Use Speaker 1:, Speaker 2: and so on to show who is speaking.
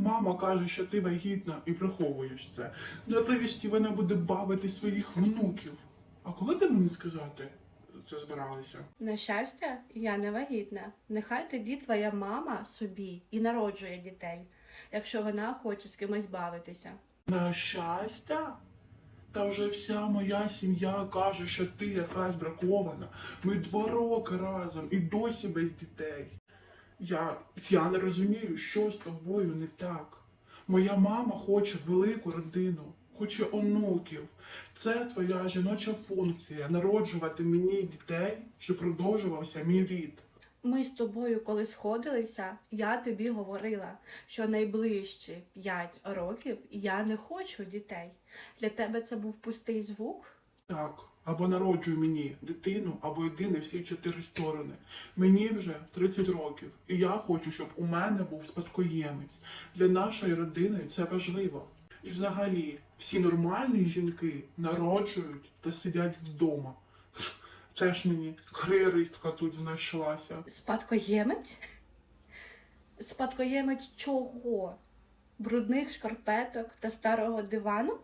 Speaker 1: Мама каже, що ти вагітна і приховуєш це. Нарешті вона буде бавити своїх внуків. А коли ти мені сказати це збиралися?
Speaker 2: На щастя, я не вагітна. Нехай тоді твоя мама собі і народжує дітей, якщо вона хоче з кимось бавитися.
Speaker 1: На щастя? Та вже вся моя сім'я каже, що ти якась бракована. Ми два роки разом і досі без дітей. Я, я не розумію, що з тобою не так. Моя мама хоче велику родину, хоче онуків. Це твоя жіноча функція народжувати мені дітей, щоб продовжувався мій рід.
Speaker 2: Ми з тобою коли сходилися, я тобі говорила, що найближчі 5 років я не хочу дітей. Для тебе це був пустий звук?
Speaker 1: Так, або народжуй мені дитину, або йди на всі чотири сторони. Мені вже 30 років, і я хочу, щоб у мене був спадкоємець. Для нашої родини це важливо. І взагалі, всі нормальні жінки народжують та сидять вдома. Теж мені кар'єристка тут знайшлася.
Speaker 2: Спадкоємець? Спадкоємець чого? Брудних шкарпеток та старого дивану?